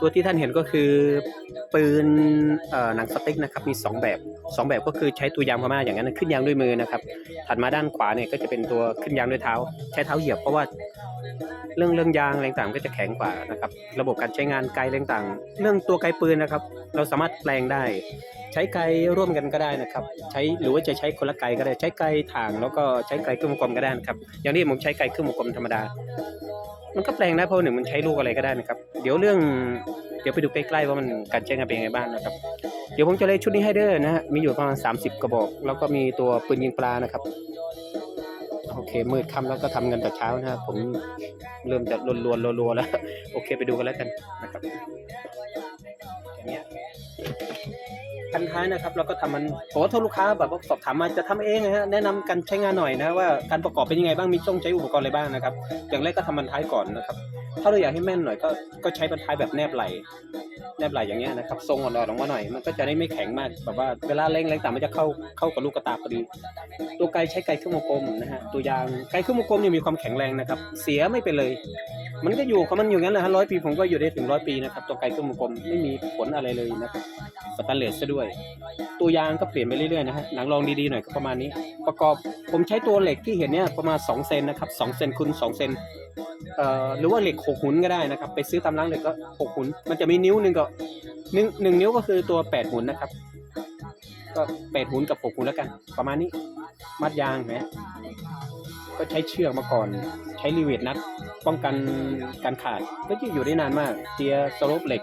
ตัวที่ท่านเห็นก็คือปืนหนังสติ๊กนะครับมีสองแบบสองแบบก็คือใช้ตัวยางพม่าอย่างนั้นขึ้นยางด้วยมือนะครับถัดมาด้านขวาเนี่ยก็จะเป็นตัวขึ้นยางด้วยเท้า ใช้เท้าเหยียบเพราะว่าเรื่องเรื่องยางอะไรต่างก็จะแข็งกว่านะครับระบบการใช้งานไกลอะไรต่าง เรื่องตัวไกลปืนนะครับ เราสามารถแปลงได้ ใช้ไกลร่วมกันก็ได้นะครับ ใช้หรือว่าจะใช้คนละไกลก็ได้ใช้ไกลถ่างแล้วก็ใช้ไกลเครื่องวงกลมก็ได้นะครับอย่างนี้ผมใช้ไกลเครื่องวงกลมธรรมดา มันก็แปลงได้เพราะหนึ่งมันใช้ลูกอะไรก็ได้นะครับ เดี๋ยวเรื่องเดี๋ยวไปดูใกล้ๆว่ามันการใช้งานเป็นยังไงบ้างนะครับ เดี๋ยวผมจะเลยชุดนี้ให้เด้อนะฮะมีอยู่ประมาณ 30 กระบอก แล้วก็มีตัวปืนยิงปลานะครับโอเคมืดค่ำแล้วก็ทำกันแต่เช้านะครับผมเริ่มจะลวนๆรัวๆแล้ว โอเคไปดูกันแล้วกันนะครับอย่างเงี้ย พันท้ายนะครับเราก็ทำมันผมว่าถ้าลูกค้าแบบสอบถามมาจะทำเองนะฮะแนะนำการใช้งานหน่อยนะว่าการประกอบเป็นยังไงบ้างมีช่องใช้อุปกรณ์อะไรบ้างนะครับอย่างแรกก็ทำมันท้ายก่อนนะครับถ้าเราอยากให้แม่นหน่อยก็ก็ใช้บรรท้ายแบบแนบไหล แนบไหลอย่างเงี้ยนะครับทรงอ่อนๆลงมาหน่อยมันก็จะได้ไม่แข็งมากแบบว่าเวลาเล่งอะไรต่างมันจะเข้าเข้ากับลูกกระตาพอดี ตัวไกใช้ไกลเครื่องวงกลมนะฮะตัวยางไกลเครื่องวงกลมเนี่ยมีความแข็งแรงนะครับ เสียไม่เป็นเลย มันก็อยู่ของมันอยู่งั้นแหละฮะร้อยปีผมก็อยู่ได้ถึงร้อยปีนะครับตัวไกลเครื่องวงกลมไม่มีผลอะไรเลยนะครับสแตนเลสซะด้วย ตัวยางก็เปลี่ยนไปเรื่อยๆนะฮะหนังรองดีๆหน่อยก็ประมาณนี้ ประกอบผมใช้ตัวเหล็กที่เห็นเนี่ยประมาณ2เซนนะครับ2เซนคูณ2เซนเอ่อหรือว่าเหล็กหกหุนก็ได้นะครับ ไปซื้อตามร้านเหล็กก็หกหุนมันจะมีนิ้วหนึ่งก็หนึ่งหนึ่งนิ้วก็คือตัวแปดหุนนะครับ ก็แปดหุนกับหกหุนแล้วกัน ประมาณนี้ มัดยางนะก็ใช้เชือกมาก่อน ใช้รีเวทนัด ป้องกันการขาด ก็จะอยู่ได้นานมากเจียสโลปเหล็ก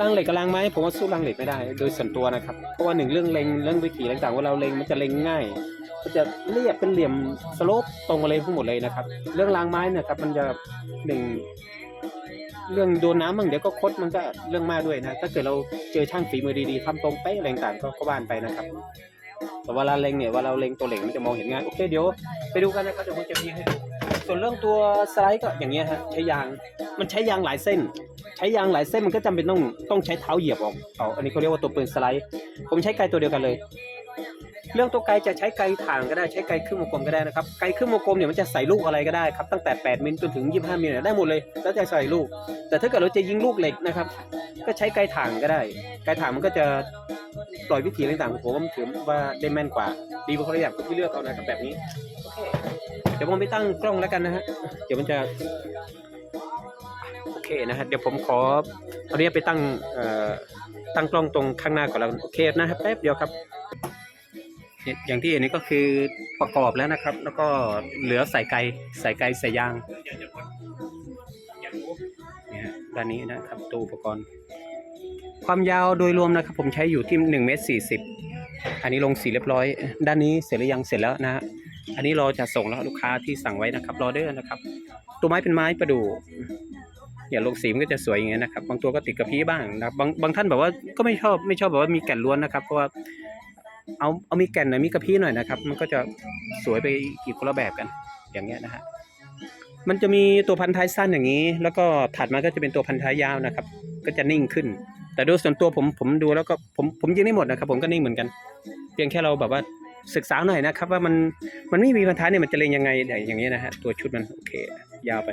รางเหล็กกับรางไม้ผมว่าสู้รางเหล็กไม่ได้ โดยส่วนตัวนะครับ เพราะว่าหนึ่งเรื่องเล็งเรื่องวิถีต่างๆว่าเราเล็งมันจะเล็งง่ายก็จะเรียบเป็นเหลี่ยมสโลปตรงมาเลยทั้งหมดเลยนะครับ เรื่องรางไม้เนี่ยครับมันจะหนึ่ง เรื่องโดนน้ำบ้างเดี๋ยวก็คดมันก็เรื่องมากด้วยนะ ถ้าเกิดเราเจอช่างฝีมือดีๆทำตรงเป๊ะอะไรต่างก็ก็บ้านไปนะครับ แต่เวลาเล็งเนี่ยเวลาเราเล็งตัวเหล็กมันจะมองเห็นง่ายโอเคเดี๋ยวไปดูกันนะครับเดี๋ยวผมจะยิงให้ดูส่วนเรื่องตัวสไลด์ก็อย่างเงี้ยฮะใช้ยางมันใช้ยางหลายเส้น ใช้ยางหลายเส้นมันก็จำเป็นต้องต้องใช้เท้าเหยียบออกเอาอันนี้เขาเรียกว่าตัวปืนสไลด์ ผมใช้ไกลตัวเดียวกันเลย เรื่องตัวไกลจะใช้ไกลถ่างก็ได้ใช้ไกลครึ่งวงกลมก็ได้นะครับไกลครึ่งวงกลมเนี่ยมันจะใส่ลูกอะไรก็ได้ครับตั้งแต่ 8 มิลจนถึง 25 มิลเนี่ยได้หมดเลยแล้วจะใส่ลูก แต่ถ้าเกิดเราจะยิงลูกเหล็กนะครับ ก็ใช้ไกลถ่างก็ได้ ไกลถ่างมันก็จะปล่อยวิธีต่างๆผมว่าถือว่าได้แม่นกว่า ดีกว่าเขาเลยอยากที่เลือกเอานะครับแบบนี้เดี๋ยวผมไปตั้งกล้องแล้วกันนะฮะเดี๋ยวมันจะโอเคนะฮะเดี๋ยวผมขอเอาเนี้ยไปตั้งเอ่อตั้งกล้องตรงข้างหน้าก่อนแล้วโอเคนะครับแป๊บเดียวครับ อย่างที่เห็นนี่ก็คือประกอบแล้วนะครับ แล้วก็เหลือใส่ไกใส่ไกใส่ยางเนี่ยฮะด้านนี้นะครับตัวอุปกรณ์ ความยาวโดยรวมนะครับ ผมใช้อยู่ที่1เมตร40 อันนี้ลงสีเรียบร้อย ด้านนี้เสร็จหรือยังเสร็จแล้วนะฮะอันนี้เรอจะส่งแล้วลูกค้าที่สั่งไว้นะครับรอเด้อนะครับ ตัวไม้เป็นไม้ประดู่อย่าลงสีมันก็จะสวยอย่างเงี้ยนะครับ บางตัวก็ติดกระพี้บ้างนะบบางบางท่านแบบว่าก็ไม่ชอบไม่ชอบแบบว่ามีแก่นล้วนนะครับ เพราะว่า เอาเอามีแก่นหน่อยมีกระพี้หน่อยนะครับ มันก็จะสวยไปอีกคนละแบบกันอย่างเงี้ยนะฮะมันจะมีตัวพันท้ายสั้นอย่างนี้ แล้วก็ถัดมาก็จะเป็นตัวพันท้ายยาวนะครับ ก็จะนิ่งขึ้น แต่โดยส่วนตัวผมผมดูแล้วก็ผมผมยิงได้หมดนะครับ ผมก็นิ่งเหมือนกัน เพียงแค่เราแบบว่าศึกษาหน่อยนะครับ ว่ามันมันไม่มีพันท้ายเนี่ยมันจะเลงยังไงอย่างเงี้ยนะฮะตัวชุดมันโอเค ยาวไป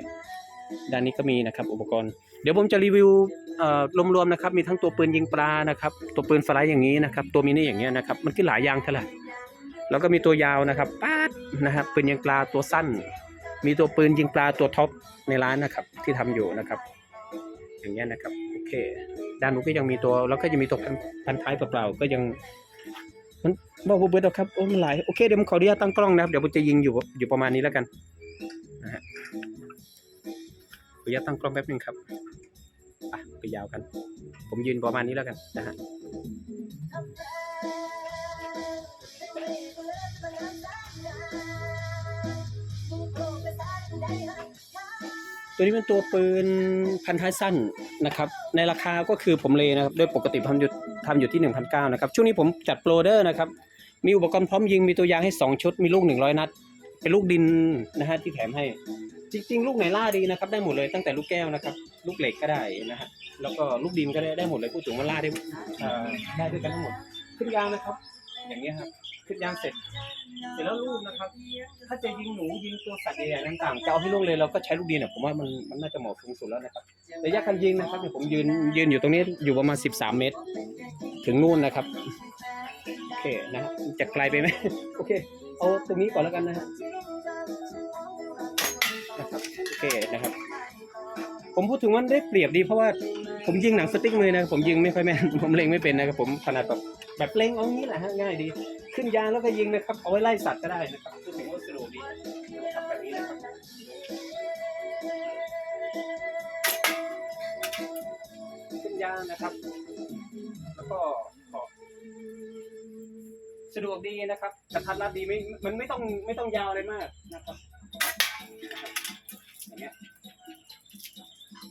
ด้านนี้ก็มีนะครับอุปกรณ์ เดี๋ยวผมจะรีวิวรวมๆนะครับมีทั้งตัวปืนยิงปลานะครับตัวปืนสไลด์อย่างนี้นะครับตัวมินิอย่างเงี้ยนะครับมันก็หลายอย่างเท่าไหร่แล้วก็มีตัวยาวนะครับป๊าดนะครับปืนยิงปลาตัวสั้น มีตัวปืนยิงปลาตัวท็อปในร้านนะครับที่ทำอยู่นะครับ อย่างเงี้ยนะครับโอเค ด้านนู้นก็ยังมีตัวแล้วก็จะมีตัวพันพันท้ายเปล่าๆก็ยังมันบอกว่าเบิร์ดหรอครับโอ้มันหลายโอเคเดี๋ยวผมขออนุญาตตั้งกล้องนะครับเดี๋ยวผมจะยิงอยู่อยู่ประมาณนี้แล้วกันนะฮะ ออนุญาตตั้งกล้องแป๊บหนึงครับอะไปยาวกัน ผมยืนประมาณนี้แล้วกันนะฮะตัวนี้เป็นตัวปืนพันท้ายสั้นนะครับ ในราคาก็คือผมเลยนะครับโดยปกติทำอยู่ทำอยู่ที่ 1,900นะครับ ช่วงนี้ผมจัดโปรเดอร์นะครับ มีอุปกรณ์พร้อมยิงมีตัวยางให้ 2 ชุด มีลูก 100 นัด เป็นลูกดินนะฮะที่แถมให้ จริง ๆ ลูกไหนล่าดีนะครับ ได้หมดเลยตั้งแต่ลูกแก้วนะครับ ลูกเหล็กก็ได้นะฮะแล้วก็ลูกดินก็ได้ได้หมดเลยพูดถึงว่าล่าได้เอ่อได้ด้วยกันทั้งหมดขึ้นยางนะครับ อย่างเงี้ยครับขึ้นยางเสร็จ เสร็จแล้วลูกนะครับ ถ้าจะยิงหนูยิงตัวสัตว์ใหญ่ๆต่างๆจะเอาให้ลูกเลยเราก็ใช้ลูกดีเนี่ยผมว่ามันมันน่าจะเหมาะสูงสุดแล้วนะครับระยะการยิงนะครับเนี่ยผมยืนยืนอยู่ตรงนี้อยู่ประมาณ 13 เมตร ถึงนู่นนะครับโอเคนะฮะจะไกลไปไหม โอเค เอาตรงนี้ก่อนแล้วกันนะฮะนะครับ เคนะครับ ผมพูดถึงว่าได้เปรียบดีเพราะว่าผมยิงหนังสติ๊กมือนะผมยิงไม่ค่อยแม่นผมเล็งไม่เป็นนะครับผมขนาดแบบแบบเล็งเอางี้แหละฮะง่ายดี ขึ้นยางแล้วก็ยิงนะครับ เอาไว้ไล่สัตว์ก็ได้นะครับพูดถึงว่าสะดวกดีนะครับแบบนี้นะครับขึ้นยางนะครับ แล้วก็สะดวกดีนะครับกระทัดรัดดีไม่มันไม่ต้องไม่ต้องยาวอะไรมากนะครับ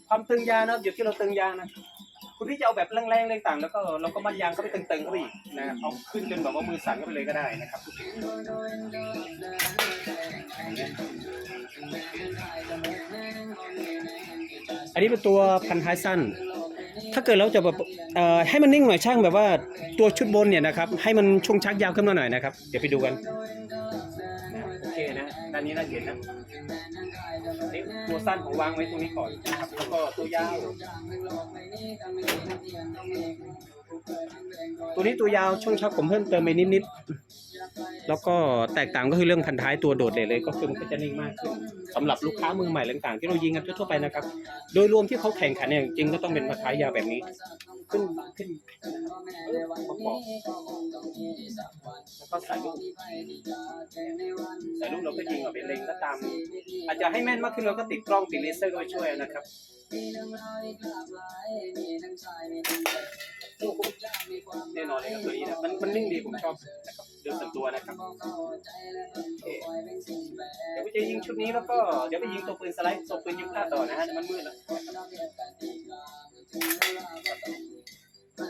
ความตึงยางนะอยู่ที่เราตึงยางนะคุณพี่จะเอาแบบแรงๆแรงต่างแล้วก็เราก็มัดยางเข้าไปตึงๆเข้าไปอีกนะเอาขึ้นจนแบบว่ามือสั่นเข้าไปเลยก็ได้นะครับอันนี้เป็นตัวพันท้ายสั้น ถ้าเกิดเราจะแบบเอ่อให้มันนิ่งหน่อยช่างแบบว่าตัวชุดบนเนี่ยนะครับ ให้มันช่วงชักยาวขึ้นมาหน่อยนะครับ เดี๋ยวไปดูกัน เคนะด้านนี้น่าเห็นนะนี่ตัวสั้นของวางไว้ตรงนี้ก่อนนะครับแล้วก็ตัวยาว ตัวนี้ตัวยาวช่วงชักผมเพิ่มเติมไปนิดๆแล้วก็แตกต่างก็คือเรื่องพันท้ายตัวโดดเด่นเลย ก็คือมันก็จะนิ่งมากขึ้นสำหรับลูกค้ามือใหม่ต่างๆ ที่เรายิงกันทั่วๆไปนะครับ โดยรวมที่เขาแข่งขันเนี่ยจริงก็ต้องเป็นพันท้ายยาวแบบนี้ ขึ้นขึ้นบอก แล้วก็ใส่ลูกใส่ลูกเราก็ยิงออกไปเล็งก็ตาม อาจจะให้แม่นมากขึ้นเราก็ติดกล้องติดเลเซอร์ก็ไปช่วยนะครับแน่นอนเลยครับตัวนี้นะมันมันนิ่งดีผมชอบนะครับโดยส่วนตัวนะครับเคเดี๋ยวไปจะยิงชุดนี้แล้วก็เดี๋ยวไปยิงตัวปืนสไลด์ตัวปืนยิงพลาดต่อนะฮะมันมืดแล้ว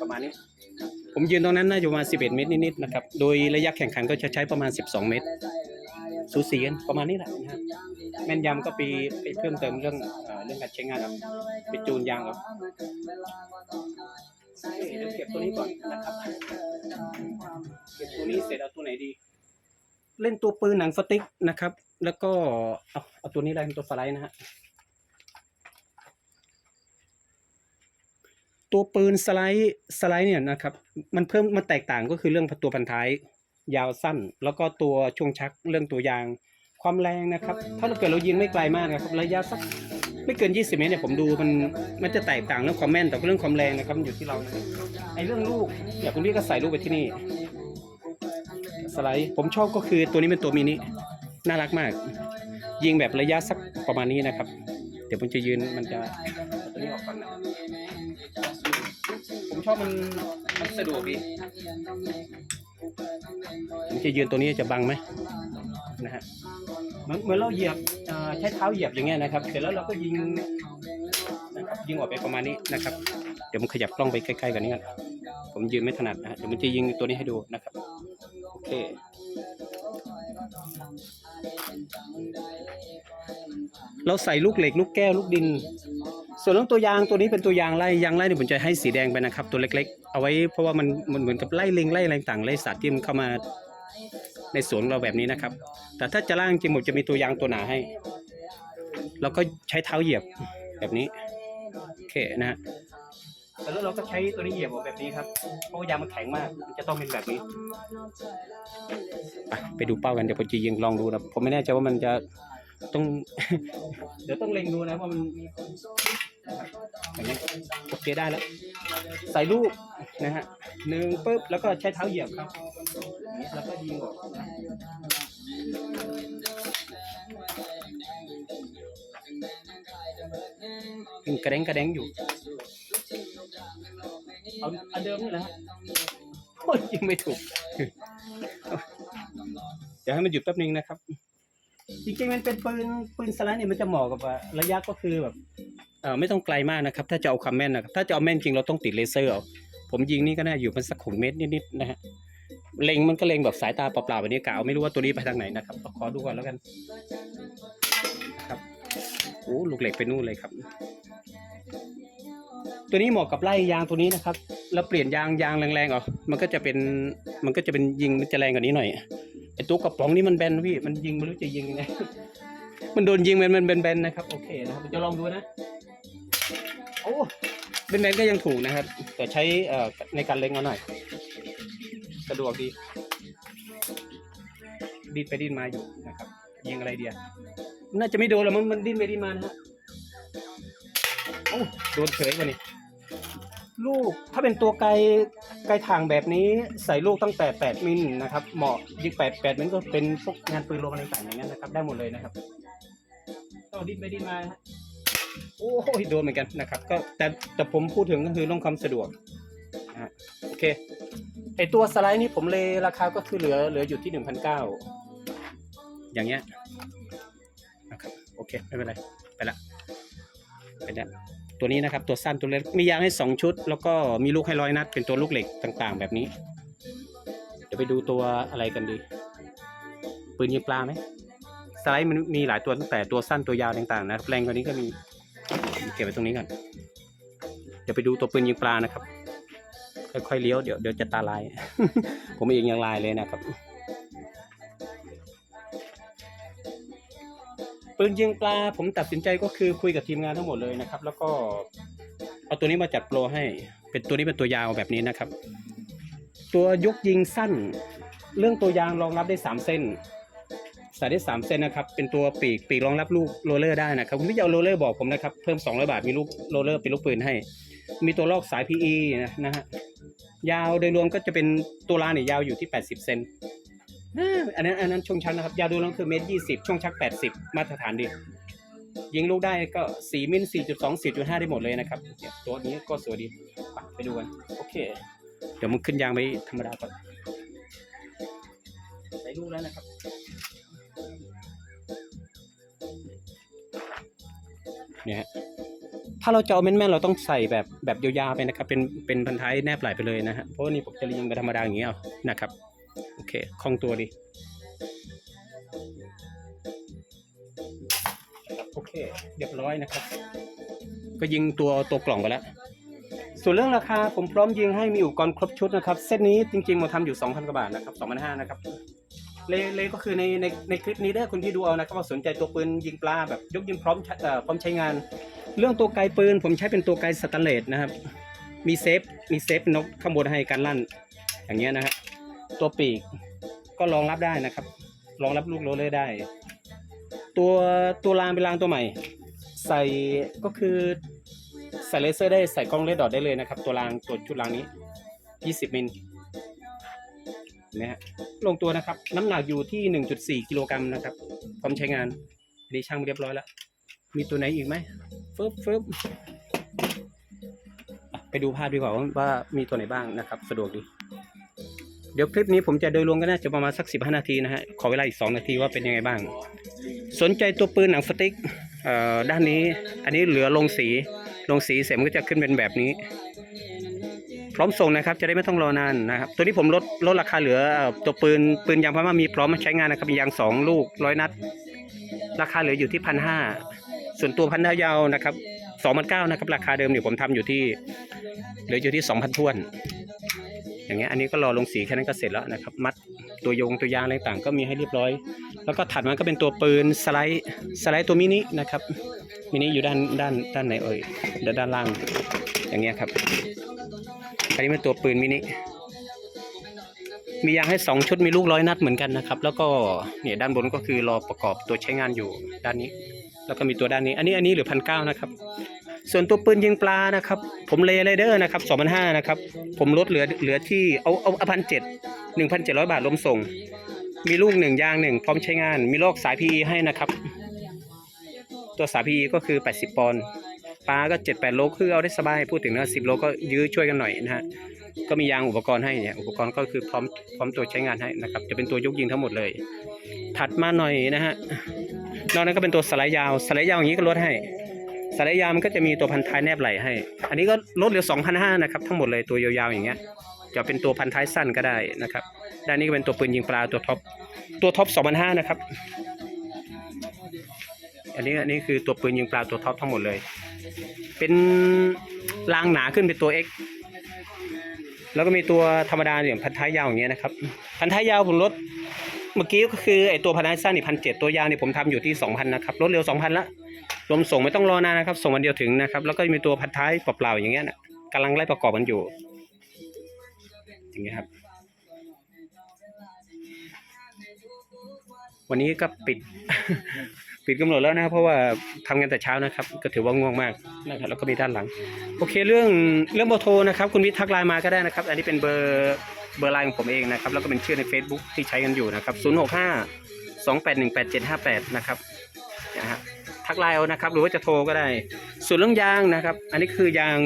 ประมาณนี้ ผมยืนตรงนั้นน่าจะประมาณ 11 เมตรนิดๆนะครับ โดยระยะแข่งขันก็จะใช้ประมาณ 12 เมตร สูสีกันประมาณนี้แหละนะฮะแม่นยำก็ไปไปเพิ่มเติมเรื่องเอ่อเรื่องการใช้งานครับไปจูนยางครับโอเคเดี๋ยวเก็บตัวนี้ก่อนนะครับเก็บตัวนี้เสร็จเอาตัวไหนดี เล่นตัวปืนหนังสติ๊กนะครับ แล้วก็เอาเอาตัวนี้อะไรเป็นตัวสไลด์นะฮะ ตัวปืนสไลด์สไลด์เนี่ยนะครับ มันเพิ่มมันแตกต่างก็คือเรื่องตัวพันท้าย ยาวสั้น แล้วก็ตัวช่วงชักเรื่องตัวยางความแรงนะครับ ถ้าเราเกิดเรายิงไม่ไกลมากนะครับระยะสักไม่เกิน 20 เมตรเนี่ยผมดูมันมันจะแตกต่างเรื่องความแม่นแต่เรื่องความแรงนะครับมันอยู่ที่เราไอ้เรื่องลูกอยางคุณพี่ก็ใส่ลูกไปที่นี่ สไลด์ผมชอบก็คือตัวนี้เป็นตัวมินิน่ารักมาก ยิงแบบระยะสักประมาณนี้นะครับ เดี๋ยวผมจะยืนมันจะตัวนี้ออกก่อนนะ ผมชอบมันมันสะดวกดีผมจะยืนตัวนี้จะบังไหมนะฮะเหมือนเหมือนเราเหยียบใช้เท้าเหยียบอย่างเงี้ยนะครับ เสร็จแล้วเราก็ยิงนะครับยิงออกไปประมาณนี้นะครับ เดี๋ยวผมขยับกล้องไปใกล้ๆกันนี้กันผมยืนไม่ถนัดนะฮะเดี๋ยวผมจะยิงตัวนี้ให้ดูนะครับโอเคเราใส่ลูกเหล็กลูกแก้วลูกดิน ส่วนเรื่องตัวยางตัวนี้เป็นตัวยางไล่ยางไล่เนี่ยผมจะให้สีแดงไปนะครับ ตัวเล็กๆ เอาไว้เพราะว่ามันมันเหมือนกับไล่เล็งไล่อะไรต่างไล่สัตว์ที่มันเข้ามาในสวนเราแบบนี้นะครับ แต่ถ้าจะล่างจริงผมจะมีตัวยางตัวหนาให้เราก็ใช้เท้าเหยียบแบบนี้โอเคนะฮะแล้วเราก็ใช้ตัวนี้เหยียบแบบนี้ครับ เพราะว่ายางมันแข็งมาก มันจะต้องเป็นแบบนี้ไปไปดูเป้ากันเดี๋ยวผมจะยิงลองดูนะ ผมไม่แน่ใจว่ามันจะต้อง เดี๋ยวต้องเล็งดูนะว่ามัน อย่างเงี้ยโอเคได้แล้ว ใส่ลูกนะฮะหนึ่งปุ๊บแล้วก็ใช้เท้าเหยียบครับแล้วก็ยิงออกยังกระเด้งกระเด้งอยู่เอาอันเดิมนี่แหละฮะโอ้ยยิงไม่ถูก เดี๋ยวให้มันหยุดแป๊บนึงนะครับ จริงๆมันเป็นปืนปืนสไลด์เนี่ยมันจะเหมาะกับระยะก็คือแบบ ไม่ต้องไกลมากนะครับ ถ้าจะเอาความแม่นนะครับ ถ้าจะเอาแม่นจริงเราต้องติดเลเซอร์เอาผมยิงนี่ก็น่าอยู่มันสักหกเมตรนิดๆนะฮะเล็งมันก็เล็งแบบสายตาเปล่าๆแบบนี้กะเอาไม่รู้ว่าตัวนี้ไปทางไหนนะครับขอดูก่อนแล้วกันครับโอ้ลูกเหล็กไปนู่นเลยครับ ตัวนี้เหมาะกับไล่ยางตัวนี้นะครับ แล้วเปลี่ยนยางยางแรงๆอ๋อมันก็จะเป็นมันก็จะเป็นยิงมันจะแรงกว่านี้หน่อยไอตัวกระป๋องนี่มันแบนพี่มันยิงไม่รู้จะยิงยังไงมันโดนยิงมันมันแบนๆนะครับโอเคนะครับจะลองดูนะ โอ้แบนๆก็ยังถูกนะครับ แต่ใช้ในการเล็งเอาหน่อย สะดวกดี ดิ้นไปดิ้นมาอยู่นะครับยิงอะไรเดียวน่าจะไม่โดนหรอกมันมันดิ้นไปดิ้นมานะฮะโอ้โดนเฉยกว่านี้ ลูกถ้าเป็นตัวไกลไกลทางแบบนี้ใส่ลูกตั้งแต่ 8 มิลนะครับ เหมาะยิง8 8มิลก็เป็นพวกงานปืนโลอะไรต่างๆอย่างนั้นนะครับ ได้หมดเลยนะครับก็ดิ้นไปดิ้นมาฮะ โอ้ยโดนเหมือนกันนะครับ ก็แต่แต่ผมพูดถึงก็คือเรื่องความสะดวกนะฮะโอเคไอตัวสไลด์นี้ผมเลยราคาก็คือเหลือเหลืออยู่ที่1,900อย่างเงี้ยนะครับโอเคไม่เป็นไรไปละไปล้วตัวนี้นะครับ ตัวสั้นตัวเล็กมียางให้2ชุด แล้วก็มีลูกให้ร้อยนัด เป็นตัวลูกเหล็กต่างๆ แบบนี้ เดี๋ยวไปดูตัวอะไรกันดี ปืนยิงปลาไหมสไลด์มันมีหลายตัวตั้งแต่ตัวสั้นตัวยาวต่างๆนะแรงกว่านี้ก็มี เก็บไว้ตรงนี้ก่อนเดี๋ยวไปดูตัวปืนยิงปลานะครับ ค่อยๆเลี้ยวเดี๋ยวเดี๋ยวจะตาลาย ผมเองยังลายเลยนะครับ ปืนยิงปลา ผมตัดสินใจก็คือคุยกับทีมงานทั้งหมดเลยนะครับ แล้วก็เอาตัวนี้มาจัดโปรให้ เป็นตัวนี้เป็นตัวยาวแบบนี้นะครับ ตัวยกยิงสั้น เรื่องตัวยางรองรับได้สามเส้น ใส่ได้สามเส้นนะครับเป็นตัวปีกปีกรองรับลูกโรเลอร์ได้นะครับคุณพี่จะเอาโรเลอร์บอกผมนะครับเพิ่ม200บาทมีลูกโรเลอร์เป็นลูกปืนให้ มีตัวลอกสาย PE นะนะฮะยาวโดยรวมก็จะเป็นตัวลานเนี่ยยาวอยู่ที่80เซนอันนั้นอันนั้นช่วงชักนะครับยาวโดูแล้วคือเมตรยี่สิบช่วงชักแปดสิบมาตรฐานดียิงลูกได้ก็สี่มิลสี่จุดสองสี่จุดห้าได้หมดเลยนะครับตัวนี้ก็สวยดีไปไปดูกันโอเค เดี๋ยวมันขึ้นยางไปธรรมดาก่อนใส่ลูกแล้วนะครับ เนี่ยถ้าเราจะเอาแม่นๆเราต้องใส่แบบแบบยาวๆไปนะครับ เป็นเป็นพันท้ายแนบไหลไปเลยนะฮะเพราะว่านี่ผมจะยิงไปธรรมดาอย่างเงี้ยเอานะครับโอเคคล่องตัวดีโอเค เรียบร้อยนะครับ ก็ยิงตัวตัวกล่องไปแล้วส่วนเรื่องราคาผมพร้อมยิงให้มีอุปกรณ์ครบชุดนะครับเซตนี้จริงๆมาทำอยู่ 2,000กว่าบาทนะครับ2,500นะครับ เลเลก็คือในในในคลิปนี้เด้อคุณที่ดูเอานะครับว่าสนใจตัวปืนยิงปลาแบบยกยิงพร้อมใช้เอ่อพร้อมใช้งาน เรื่องตัวไกลปืนผมใช้เป็นตัวไกลสแตนเลสนะครับ มีเซฟมีเซฟนกข้างบนให้การลั่น อย่างเงี้ยนะฮะตัวปีกก็รองรับได้นะครับรองรับลูกโรลเลอร์ได้ ตัวตัวรางเป็นรางตัวใหม่ ใส่ก็คือใส่เลเซอร์ได้ใส่กล้องเลดดอทได้เลยนะครับ ตัวรางตัวชุดรางนี้ 20มิล นะฮะลงตัวนะครับ น้ำหนักอยู่ที่ 1.4 กิโลกรัมนะครับพร้อมใช้งานอันนี้ช่างเรียบร้อยแล้ว มีตัวไหนอีกไหมฟึบฟึบไปดูภาพดีกว่าว่ามีตัวไหนบ้างนะครับ สะดวกดี เดี๋ยวคลิปนี้ผมจะโดยรวมก็น่าจะประมาณสัก 15 นาทีนะฮะ ขอเวลาอีก 2 นาทีว่าเป็นยังไงบ้าง สนใจตัวปืนหนังสติ๊กด้านนี้ อันนี้เหลือลงสี ลงสีเสร็จมันก็จะขึ้นเป็นแบบนี้ พร้อมส่งนะครับ จะได้ไม่ต้องรอนานนะครับ ตัวนี้ผมลดลดราคาเหลือตัวปืนปืนยางพม่ามีพร้อมใช้งานนะครับมียางสองลูกร้อยนัด ราคาเหลืออยู่ที่พันห้าส่วนตัวพันธยาวนะครับสองพันเก้านะครับ ราคาเดิมเนี่ยผมทำอยู่ที่เหลืออยู่ที่สองพันทวน อย่างเงี้ยอันนี้ก็รอลงสีแค่นั้นก็เสร็จแล้วนะครับ มัดตัวยงตัวยางอะไรต่างก็มีให้เรียบร้อย แล้วก็ถัดมาก็เป็นตัวปืนสไลด์สไลด์ตัวมินินะครับมินิอยู่ด้านด้านด้านไหนเอ่ยด้านล่างอย่างเงี้ยครับ อันนี้เป็นตัวปืนมินิ มียางให้สองชุดมีลูกร้อยนัดเหมือนกันนะครับ แล้วก็เนี่ยด้านบนก็คือรอประกอบตัวใช้งานอยู่ด้านนี้ แล้วก็มีตัวด้านนี้ อันนี้อันนี้เหลือพันเก้านะครับ ส่วนตัวปืนยิงปลานะครับ ผมเลไรเดอร์นะครับสองพันห้านะครับ ผมลดเหลือเหลือที่เอาเอาพันเจ็ดหนึ่งพันเจ็ดร้อยบาทรวมส่ง มีลูกหนึ่งยางหนึ่งพร้อมใช้งาน มีลอกสาย PE ให้นะครับ ตัวสาย PE ก็คือ 80 ปอนด์ ปลาก็7-8โลคือเอาได้สบายพูดถึงนะ10โลก็ยื้อช่วยกันหน่อยนะฮะก็มียางอุปกรณ์ให้เนี่ยอุปกรณ์ก็คือพร้อมพร้อมตัวใช้งานให้นะครับจะเป็นตัวยกยิงทั้งหมดเลย ถัดมาหน่อยนะฮะนอกนั้นก็เป็นตัวสไลด์ยาวสไลด์ยาวอย่างนี้ก็ลดให้สไลด์ยาวมันก็จะมีตัวพันท้ายแนบไหลให้ อันนี้ก็ลดเหลือ2,500นห้านะครับทั้งหมดเลยตัวยาวๆอย่างเงี้ยจะเป็นตัวพันท้ายสั้นก็ได้นะครับด้านนี้ก็เป็นตัวปืนยิงปลาตัวท็อปตัวท็อป2,500นะครับอันนี้อันนี้คือตัวปืนยิงปลาตัวท็อปทั้งหมดเลย เป็นรางหนาขึ้นเป็นตัว X แล้วก็มีตัวธรรมดาอย่างพันท้ายยาวอย่างเงี้ยนะครับ พันท้ายยาวผมลดเมื่อกี้ก็คือไอตัวพันท้ายสั้นนี่พันเจ็ดตัวยาวนี่ผมทำอยู่ที่สองพันนะครับลดเร็วสองพันละรวมส่งไม่ต้องรอนานนะครับส่งวันเดียวถึงนะครับ แล้วก็มีตัวพันท้ายเปล่าๆอย่างเงี้ยนะกำลังไล่ประกอบกันอยู่อย่างเงี้ยครับวันนี้ก็ปิด ปิดกำหนดแล้วนะครับเพราะว่าทำงานแต่เช้านะครับ ก็ถือว่าง่วงมากนะครับแล้วก็มีด้านหลัง โอเคเรื่องเรื่องเบอร์โทรนะครับคุณวิทย์ทักไลน์มาก็ได้นะครับ อันนี้เป็นเบอร์เบอร์ไลน์ของผมเองนะครับแล้วก็เป็นชื่อใน Facebook ที่ใช้กันอยู่นะครับ 0 6 5 2 8 1 8 7 5 8 นะครับนะฮะทักไลน์เอานะครับหรือว่าจะโทรก็ได้ ส่วนเรื่องยางนะครับ อันนี้คือยาง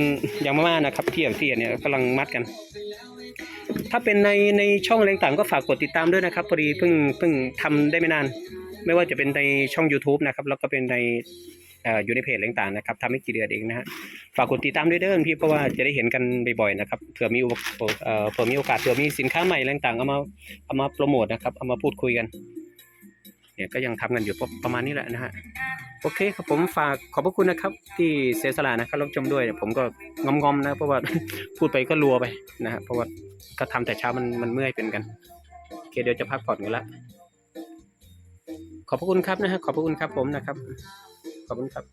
ยางมาม่านะครับที่อย่างที่เนเนี่ยกำลังมัดกัน ถ้าเป็นในในช่องอะไรต่างก็ฝากกดติดตามด้วยนะครับพอดีเพิ่งเพิ่งทำได้ไม่นาน ไม่ว่าจะเป็นในช่อง YouTube นะครับแล้วก็เป็นในออยู่ในเพจต่างๆนะครับทำไม่กี่เดือนเองนะฮะฝากกดติดตามด้วยเด้อพี่เพราะว่าจะได้เห็นกันบ่อยๆนะครับเผื่อมีเผื่อมีโอกาสเผื่อมีสินค้าใหม่ต่างๆเอามาเอามาโปรโมทนะครับเอามาพูดคุยกันเนี่ยก็ยังทำกันอยู่ประมาณนี้แหละนะฮะโอเคครับผมฝากขอบพระคุณนะครับ ที่เสียสละนะครับรับชมด้วยผมก็งอมๆนะเพราะว่าพูดไปก็รัวไปนะฮะเพราะว่าก็ทำแต่เช้ามันมันเมื่อยเป็นกันโอเคเดี๋ยวจะพักผ่อนกันละ ขอบพระคุณครับนะฮะขอบพระคุณครับผมนะครับ ขอบคุณครับ